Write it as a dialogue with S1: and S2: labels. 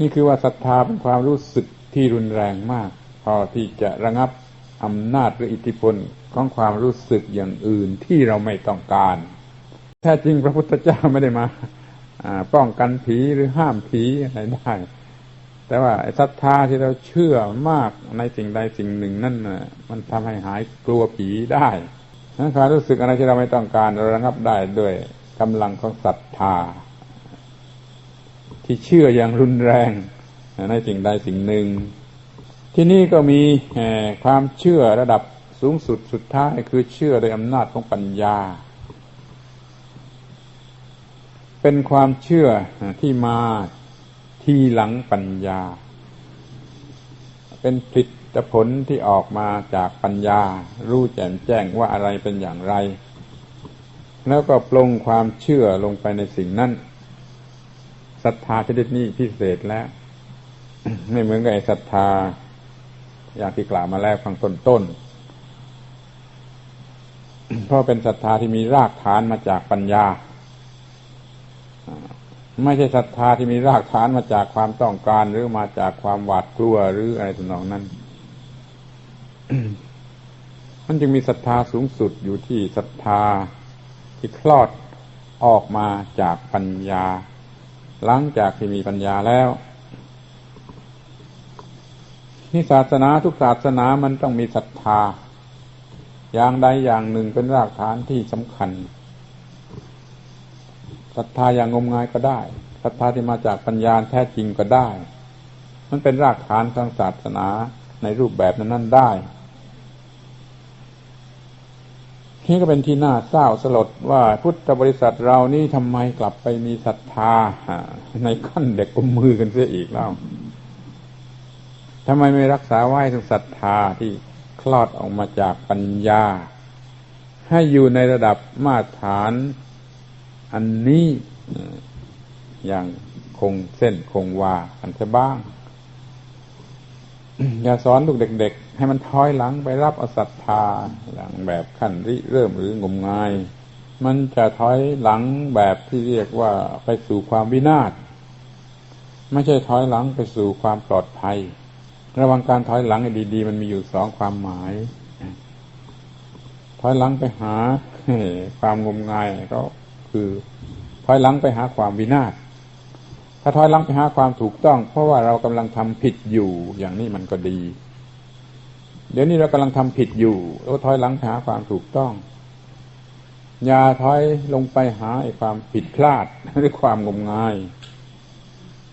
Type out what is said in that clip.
S1: นี่คือว่าศรัทธาเป็นความรู้สึกที่รุนแรงมาก พอที่จะระงับอำนาจหรืออิทธิพลของความรู้สึกอย่างอื่นที่เราไม่ต้องการ แท้จริงพระพุทธเจ้าไม่ได้มาป้องกันผีหรือห้ามผีอะไรได้ แต่ว่าศรัทธาที่เราเชื่อมากในสิ่งใดสิ่งหนึ่งนั่นมันทำให้หายกลัวผีได้นั้นความรู้สึกอะไรที่เราไม่ต้องการเราระงับได้ด้วยกำลังของศรัทธา ที่เชื่ออย่างรุนแรงในสิ่งใดสิ่งหนึ่ง ที่นี่ก็มีความเชื่อระดับสูงสุดสุดท้ายคือเชื่อโดยอำนาจของปัญญา เป็นความเชื่อที่มาทีหลังปัญญา เป็นผลิตผลที่ออกมาจากปัญญา รู้แจ่มแจ้งว่าอะไรเป็นอย่างไร แล้วก็ปลงความเชื่อลงไปในสิ่งนั้น ศรัทธาชนิดนี้พิเศษแล้ว ไม่เหมือนกับไอ้ศรัทธา อย่างที่กล่าวมาแล้วฟังต้นต้นเพราะเป็นศรัทธาที่มีรากฐานมาจากปัญญา ไม่ใช่ศรัทธาที่มีรากฐานมาจากความต้องการหรือมาจากความหวาดกลัวหรืออะไรต่างๆนั้น มันจึงมีศรัทธาสูงสุดอยู่ที่ศรัทธาที่คลอดออกมาจากปัญญา หลังจากที่มีปัญญาแล้วนี่ศาสนาทุกศาสนามันต้องมีศรัทธา อย่างใดอย่างหนึ่งเป็นรากฐานที่สำคัญศรัทธาอย่างงมงายก็ได้ศรัทธาที่มาจากปัญญาแท้จริงก็ได้ มันเป็นรากฐานทางศาสนาในรูปแบบนั้นๆได้ นี่ก็เป็นที่น่าเศร้าสลดว่าพุทธบริษัทเรานี่ทำไมกลับไปมีศรัทธาในขั้นเด็กกุมมือกันเสียอีกแล้วทำไมไม่รักษาไว้ถึงศรัทธาที่คลอดออกมาจากปัญญา ให้อยู่ในระดับมาตรฐานอันนี้อย่างคงเส้นคงวาอันจะบ้าง อย่าสอนลูกเด็ก ๆ ให้มันถอยหลังไปรับอสัตธาอย่างแบบขั้นริเริ่มหรืองมงาย มันจะถอยหลังแบบที่เรียกว่าไปสู่ความวินาศไม่ใช่ถอยหลังไปสู่ความปลอดภัย ระวังการถอยหลังให้ดีๆ มันมีอยู่สองความหมาย ถอยหลังไปหาความงมงายก็คือถอยหลังไปหาความวินาศ ถ้าถอยหลังไปหาความถูกต้อง เพราะว่าเรากำลังทำผิดอยู่อย่างนี้มันก็ดี เดี๋ยวนี้เรากำลังทำผิดอยู่แล้วถอยหลังไปหาความถูกต้อง อย่าถอยลงไปหาไอ้ความผิดพลาดหรือความงมงาย